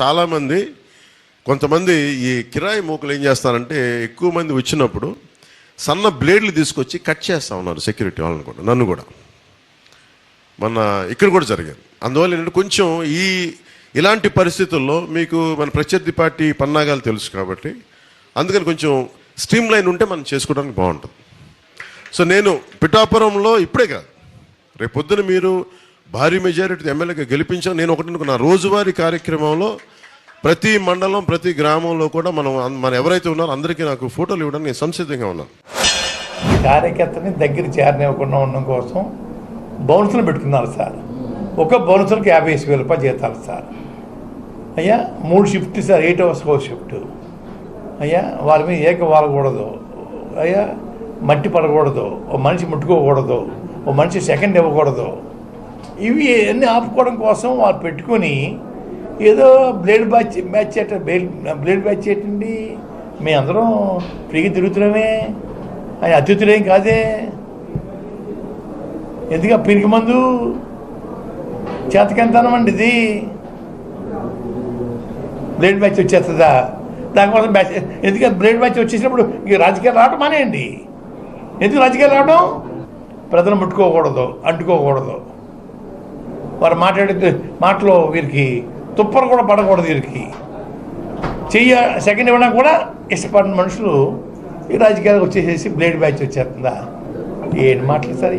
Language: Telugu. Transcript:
చాలామంది కొంతమంది ఈ కిరాయి మూకలు ఏం చేస్తారంటే ఎక్కువ మంది వచ్చినప్పుడు సన్న బ్లేడ్లు తీసుకొచ్చి కట్ చేస్తా ఉన్నారు సెక్యూరిటీ వాళ్ళని కూడా నన్ను కూడా. మన ఇక్కడ కూడా జరిగింది. అందువల్ల ఏంటంటే కొంచెం ఈ ఇలాంటి పరిస్థితుల్లో మీకు మన ప్రత్యర్థి పార్టీ పన్నాగాలు తెలుసు కాబట్టి అందుకని కొంచెం స్ట్రీమ్ లైన్ ఉంటే మనం చేసుకోవడానికి బాగుంటుంది. సో నేను పిఠాపురంలో ఇప్పుడే కాదు రేపొద్దున మీరు భారీ మెజారిటీ ఎమ్మెల్యేగా గెలిపించాం. నేను ఒకటి నా రోజువారీ కార్యక్రమంలో ప్రతి మండలం ప్రతి గ్రామంలో కూడా మనం మన ఎవరైతే ఉన్నారో అందరికీ నాకు ఫోటోలు ఇవ్వడానికి నేను సంసిద్ధంగా ఉన్నాను. కార్యకర్తని దగ్గర చేరనివ్వకుండా ఉండడం కోసం బౌన్సులు పెట్టుకున్నారు సార్. ఒక బౌన్సులకు యాభై వేల రూపాయలు జీతాలు సార్. అయ్యా మూడు షిఫ్ట్ సార్ ఎయిట్ అవర్స్ ఒక షిఫ్ట్ అయ్యా వారి మీద ఏక వాలకూడదు. అయ్యా మట్టి పడకూడదు. ఓ మనిషి ముట్టుకోకూడదు. ఓ మనిషి సెకండ్ ఇవ్వకూడదు. ఇవి అన్నీ ఆపుకోవడం కోసం వాళ్ళు పెట్టుకొని ఏదో బ్లేడ్ బ్యాచ్ మ్యాచ్ చేయట బ్లేడ్ బ్యాచ్ చేయటండి మేమందరం ఫ్రీగా తిరుగుతున్నామే. ఆయన అతిథులేం కాదే. ఎందుకంటే పిరికి మందు? చేతకెంతనమండి ఇది? బ్లేడ్ మ్యాచ్ వచ్చేస్తుందా? దానికోసం మ్యాచ్ ఎందుకంటే బ్లేడ్ మ్యాచ్ వచ్చేసినప్పుడు ఇక రాజకీయాలు రావడం మానేయండి. ఎందుకు రాజకీయాలు రావడం ప్రజలు ముట్టుకోకూడదు అంటుకోకూడదు. వారు మాట్లాడే మాటలో వీరికి తుప్పలు కూడా పడకూడదు వీరికి. చెయ్య సెకండ్ ఇవ్వడానికి కూడా ఇష్టపడిన మనుషులు ఈ రాజకీయాలకు వచ్చేసేసి బ్లేడ్ బ్యాచ్ వచ్చేస్తుందా? ఏంటి మాటలు సార్.